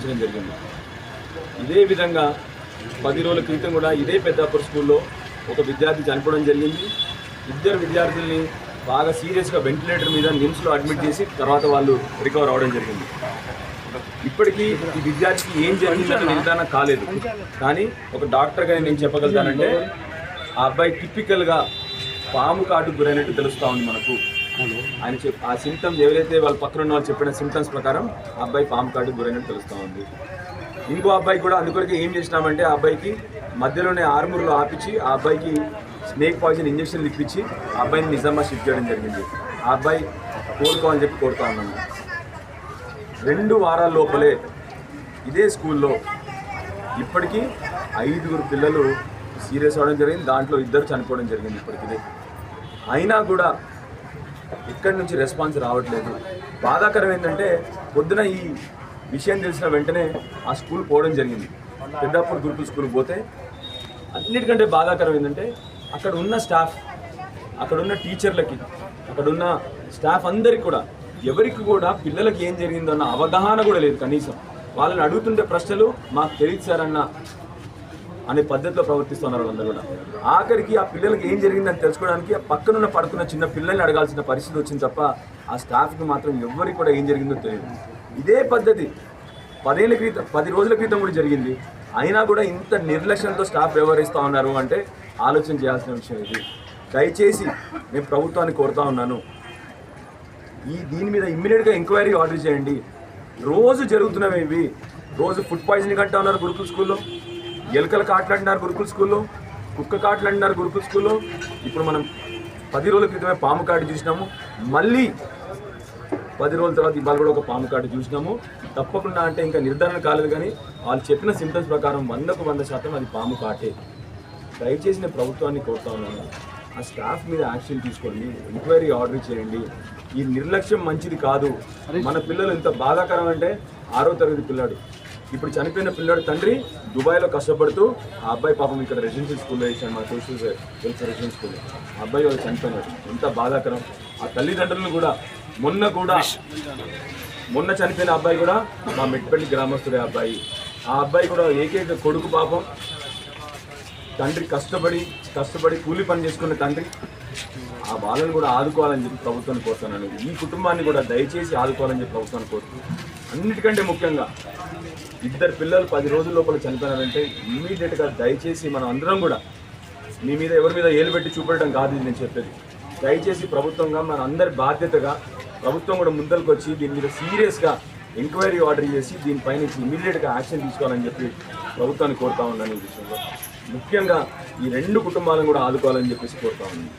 చేయడం జరిగింది. ఇదే విధంగా పది రోజుల క్రితం కూడా ఇదే పెద్దాపూర్ స్కూల్లో ఒక విద్యార్థి చనిపోవడం జరిగింది. ఇద్దరు విద్యార్థుల్ని బాగా సీరియస్గా వెంటిలేటర్ మీద నిమ్స్లో అడ్మిట్ చేసి తర్వాత వాళ్ళు రికవర్ అవ్వడం జరిగింది. ఇప్పటికీ ఈ విద్యార్థికి ఏం జరిగిందని నిర్ధారణ కాలేదు. కానీ ఒక డాక్టర్గా నేను చెప్పగలుగుతానంటే ఆ అబ్బాయి టిపికల్గా పాము కాటు గురైనట్టు తెలుస్తూ ఉంది మనకు. ఆయన చెప్ ఆ సిమ్టమ్స్ ఎవరైతే వాళ్ళ పక్కన ఉన్న వాళ్ళు చెప్పిన సిమ్టమ్స్ ప్రకారం ఆ అబ్బాయి పాము కార్డు గురైనట్టు తెలుస్తూ ఉంది. ఇంకో అబ్బాయి కూడా అందుకొరకే ఏం చేసినామంటే ఆ అబ్బాయికి మధ్యలోనే ఆర్మూర్లో ఆపించి ఆ అబ్బాయికి స్నేక్ పాయిజన్ ఇంజక్షన్లు ఇప్పించి ఆ అబ్బాయిని నిజామా షిఫ్ట్ చేయడం జరిగింది. ఆ అబ్బాయి కోరుకోవాలని చెప్పి కోరుతా ఉన్నాను రెండు వారాల లోపలే ఇదే స్కూల్లో ఇప్పటికీ ఐదుగురు పిల్లలు సీరియస్ అవ్వడం జరిగింది. దాంట్లో ఇద్దరు చనిపోవడం జరిగింది ఇప్పటికీ అయినా కూడా ఇక్కడి నుంచి రెస్పాన్స్ రావట్లేదు. బాధాకరం ఏంటంటే పొద్దున ఈ విషయం తెలిసిన వెంటనే ఆ స్కూల్ పోవడం జరిగింది. పెద్దాపూర్ గురుకుల స్కూల్ పోతే అన్నిటికంటే బాధాకరం ఏంటంటే అక్కడ ఉన్న స్టాఫ్ అక్కడ ఉన్న టీచర్లకి అక్కడ ఉన్న స్టాఫ్ అందరికి కూడా ఎవరికి కూడా పిల్లలకి ఏం జరిగిందో అన్న అవగాహన కూడా లేదు కనీసం. వాళ్ళని అడుగుతుంటే ప్రశ్నలు మాకు తెలియదు సార్ అన్న అనే పద్ధతిలో ప్రవర్తిస్తున్నారు వాళ్ళందరూ కూడా. ఆఖరికి ఆ పిల్లలకి ఏం జరిగిందని తెలుసుకోవడానికి ఆ పక్కనున్న పడుకున్న చిన్న పిల్లల్ని అడగాల్సిన పరిస్థితి వచ్చింది తప్ప ఆ స్టాఫ్కి మాత్రం ఎవరికి కూడా ఏం జరిగిందో తెలియదు. ఇదే పద్ధతి పదేళ్ళ క్రితం పది రోజుల క్రితం కూడా జరిగింది. అయినా కూడా ఇంత నిర్లక్ష్యంతో స్టాఫ్ వ్యవహరిస్తూ ఉన్నారు అంటే ఆలోచన చేయాల్సిన విషయం ఇది. దయచేసి నేను ప్రభుత్వాన్ని కోరుతా ఉన్నాను. ఈ దీని మీద ఇమ్మీడియట్గా ఎంక్వైరీ ఆర్డర్ చేయండి. రోజు జరుగుతున్నవి ఇవి. రోజు ఫుడ్ పాయిజనింగ్ అంటా ఉన్నారు గురుకుల స్కూల్లో. ఎలుకల కాట్లు అంటున్నారు గురుకుల స్కూల్లో కుక్క కాట్లు అంటున్నారు గురుకుల స్కూల్లో. ఇప్పుడు మనం పది రోజుల క్రితమే పాము కాటు చూసినాము. మళ్ళీ పది రోజుల తర్వాత ఇవాళ కూడా ఒక పాము కాటు చూసినాము. తప్పకుండా అంటే ఇంకా నిర్ధారణ కాలేదు కానీ వాళ్ళు చెప్పిన సింటమ్స్ ప్రకారం వందకు వంద శాతం అది పాము కాటే. దయచేసి నేను ప్రభుత్వాన్ని కోరుతా ఉన్నాను. ఆ స్టాఫ్ మీద యాక్షన్ తీసుకోండి ఎంక్వైరీ ఆర్డర్ చేయండి. ఈ నిర్లక్ష్యం మంచిది కాదు. మన పిల్లలు ఎంత బాధాకరం అంటే ఆరో తరగతి పిల్లాడు. ఇప్పుడు చనిపోయిన పిల్లాడు తండ్రి దుబాయ్లో కష్టపడుతూ ఆ అబ్బాయి పాపం ఇక్కడ రెసిడెన్షియల్ స్కూల్లో వేసాడు మా సోషల్ వెల్ఫేర్ రెసిడెన్షియల్ స్కూల్ ఆ అబ్బాయి వాళ్ళు చనిపోయినాడు. ఎంత బాధాకరం. ఆ తల్లిదండ్రులను కూడా మొన్న కూడా మొన్న చనిపోయిన అబ్బాయి కూడా మా మెట్పల్లి గ్రామస్తుడే అబ్బాయి. ఆ అబ్బాయి కూడా ఏకైక కొడుకు పాపం. తండ్రి కష్టపడి కష్టపడి కూలి పని చేసుకున్న తండ్రి. ఆ వాళ్ళని కూడా ఆదుకోవాలని చెప్పి ప్రభుత్వాన్ని కోరుతున్నాను. ఈ కుటుంబాన్ని కూడా దయచేసి ఆదుకోవాలని చెప్పి ప్రభుత్వాన్ని కోరుతున్నాను. అన్నిటికంటే ముఖ్యంగా ఇద్దరు పిల్లలు పది రోజుల లోపల చనిపోయినారంటే ఇమ్మీడియట్గా దయచేసి మనం అందరం కూడా మీ మీద ఎవరి మీద ఏలు పెట్టి చూపెట్టడం కాదు నేను చెప్పేది. దయచేసి ప్రభుత్వంగా మన అందరి బాధ్యతగా ప్రభుత్వం కూడా ముందరికి వచ్చి దీని మీద సీరియస్గా ఎంక్వైరీ ఆర్డర్ చేసి దీనిపైన ఇమీడియట్గా యాక్షన్ తీసుకోవాలని చెప్పి ప్రభుత్వాన్ని కోరుతా ఉన్నాను ఈ విషయంలో. ముఖ్యంగా ఈ రెండు కుటుంబాలను కూడా ఆదుకోవాలని చెప్పేసి కోరుతా ఉన్నాను.